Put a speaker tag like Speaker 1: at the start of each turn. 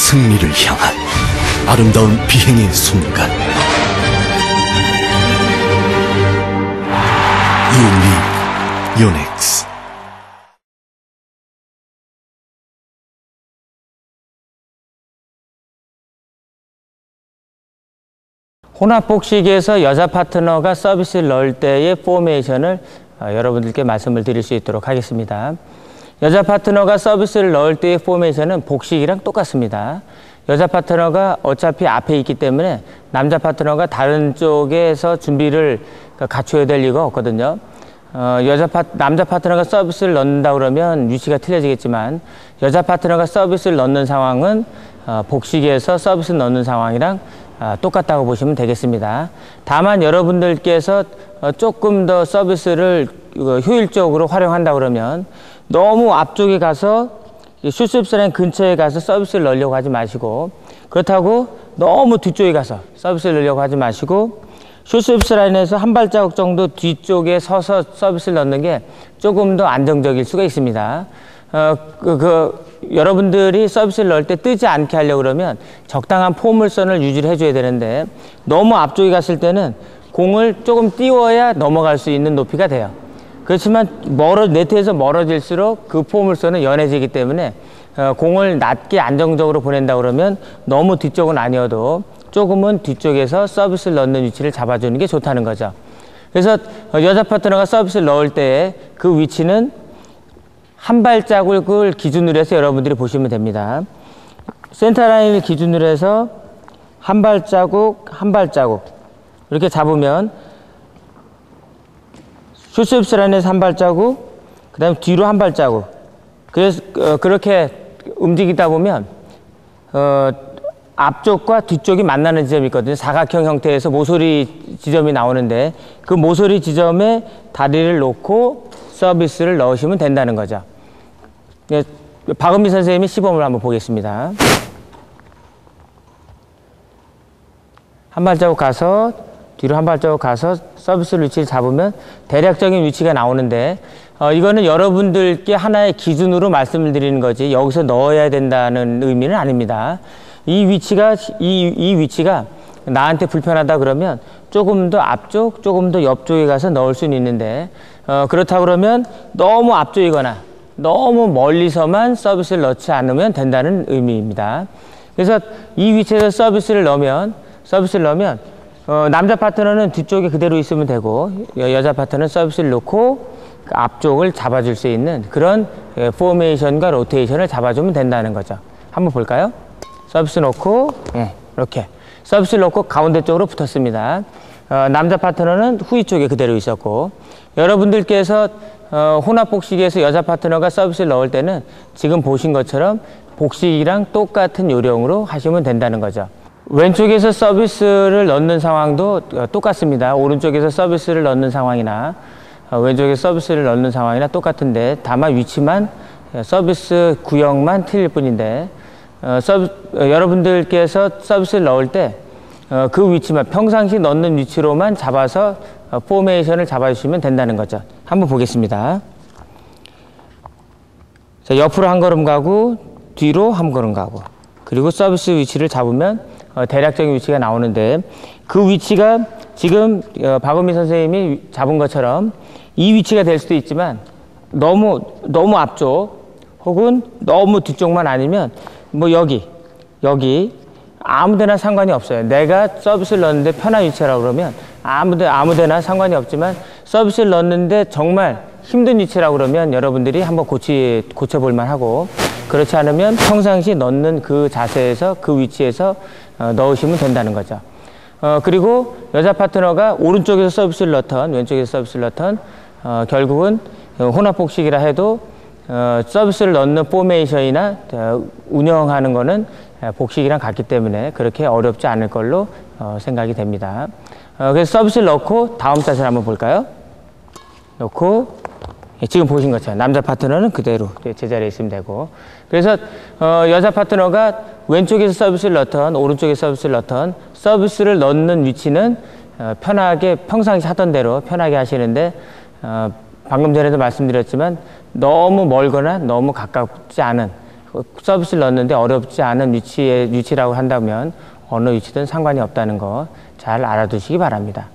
Speaker 1: 승리를 향한 아름다운 비행의 순간 유닉 유닉스
Speaker 2: 혼합복식에서 여자 파트너가 서비스를 넣을 때의 포메이션을 어, 여러분들께 말씀을 드릴 수 있도록 하겠습니다. 여자 파트너가 서비스를 넣을 때의 포메이션은 복식이랑 똑같습니다. 여자 파트너가 어차피 앞에 있기 때문에 남자 파트너가 다른 쪽에서 준비를 갖춰야 될 이유가 없거든요. 어, 여자 파, 남자 파트너가 서비스를 넣는다 그러면 위치가 틀려지겠지만 여자 파트너가 서비스를 넣는 상황은 어, 복식에서 서비스 넣는 상황이랑 어, 똑같다고 보시면 되겠습니다. 다만 여러분들께서 어, 조금 더 서비스를 어, 효율적으로 활용한다 그러면 너무 앞쪽에 가서 슈스입스라인 근처에 가서 서비스를 넣으려고 하지 마시고 그렇다고 너무 뒤쪽에 가서 서비스를 넣으려고 하지 마시고 슈스입스 라인에서 한 발자국 정도 뒤쪽에 서서 서비스를 넣는 게 조금 더 안정적일 수가 있습니다. 어, 그, 그, 여러분들이 서비스를 넣을 때 뜨지 않게 하려고 그러면 적당한 포물선을 유지를 해줘야 되는데 너무 앞쪽에 갔을 때는 공을 조금 띄워야 넘어갈 수 있는 높이가 돼요. 그렇지만 멀어 네트에서 멀어질수록 그 포물선은 연해지기 때문에 어, 공을 낮게 안정적으로 보낸다 그러면 너무 뒤쪽은 아니어도 조금은 뒤쪽에서 서비스를 넣는 위치를 잡아주는 게 좋다는 거죠. 그래서 여자 파트너가 서비스를 넣을 때 그 위치는 한 발자국을 기준으로 해서 여러분들이 보시면 됩니다. 센터 라인을 기준으로 해서 한 발자국, 한 발자국 이렇게 잡으면 슈스입스 라인에서 한 발자국, 그 다음에 뒤로 한 발자국. 그래서 어, 그렇게 움직이다 보면 어, 앞쪽과 뒤쪽이 만나는 지점이 있거든요. 사각형 형태에서 모서리 지점이 나오는데 그 모서리 지점에 다리를 놓고 서비스를 넣으시면 된다는 거죠. 예, 박은미 선생님이 시범을 한번 보겠습니다. 한 발자국 가서 뒤로 한 발자국 가서 서비스 위치를 잡으면 대략적인 위치가 나오는데 어, 이거는 여러분들께 하나의 기준으로 말씀을 드리는 거지 여기서 넣어야 된다는 의미는 아닙니다. 이 위치가 이, 이 위치가 나한테 불편하다 그러면 조금 더 앞쪽, 조금 더 옆쪽에 가서 넣을 수는 있는데 어, 그렇다 그러면 너무 앞쪽이거나 너무 멀리서만 서비스를 넣지 않으면 된다는 의미입니다. 그래서 이 위치에서 서비스를 넣으면 서비스를 넣으면 어, 남자 파트너는 뒤쪽에 그대로 있으면 되고 여, 자 파트너는 서비스를 놓고 그 앞쪽을 잡아줄 수 있는 그런 예, 포메이션과 로테이션을 잡아주면 된다는 거죠. 한번 볼까요? 서비스 놓고 예, 이렇게 서비스를 놓고 가운데 쪽으로 붙었습니다. 어, 남자 파트너는 후위 쪽에 그대로 있었고 여러분들께서 어, 혼합 복식에서 여자 파트너가 서비스를 넣을 때는 지금 보신 것처럼 복식이랑 똑같은 요령으로 하시면 된다는 거죠. 왼쪽에서 서비스를 넣는 상황도 어, 똑같습니다. 오른쪽에서 서비스를 넣는 상황이나 어, 왼쪽에 서비스를 넣는 상황이나 똑같은데 다만 위치만 어, 서비스 구역만 틀릴 뿐인데 어, 서비, 어, 여러분들께서 서비스를 넣을 때그 위치만 평상시 넣는 위치로만 잡아서 포메이션을 잡아주시면 된다는 거죠. 한번 보겠습니다. 자, 옆으로 한 걸음 가고 뒤로 한 걸음 가고 그리고 서비스 위치를 잡으면 어, 대략적인 위치가 나오는데 그 위치가 지금 어, 박은미 선생님이 잡은 것처럼 이 위치가 될 수도 있지만 너무 너무 앞쪽 혹은 너무 뒤쪽만 아니면 뭐 여기 여기 아무데나 상관이 없어요. 내가 서비스를 넣는데 편한 위치라고 그러면 아무데 아무데나 상관이 없지만 서비스를 넣는데 정말 힘든 위치라고 그러면 여러분들이 한번 고치 고쳐볼 만하고 그렇지 않으면 평상시 넣는 그 자세에서 그 위치에서 어, 넣으시면 된다는 거죠. 어, 그리고 여자 파트너가 오른쪽에서 서비스를 넣던 왼쪽에서 서비스를 넣던 어, 결국은 혼합 복식이라 해도 어, 서비스를 넣는 포메이션이나 어, 운영하는 거는 복식이랑 같기 때문에 그렇게 어렵지 않을 걸로 어, 생각이 됩니다. 어, 그래서 서비스를 넣고 다음 자세를 한번 볼까요? 넣고 예, 지금 보신 것처럼 남자 파트너는 그대로 제자리에 있으면 되고 그래서 어, 여자 파트너가 왼쪽에서 서비스를 넣던 오른쪽에서 서비스를 넣던 서비스를 넣는 위치는 어, 편하게 평상시 하던 대로 편하게 하시는데 어, 방금 전에도 말씀드렸지만 너무 멀거나 너무 가깝지 않은 서비스를 넣는데 어렵지 않은 위치에 위치라고 한다면 어느 위치든 상관이 없다는 거 잘 알아두시기 바랍니다.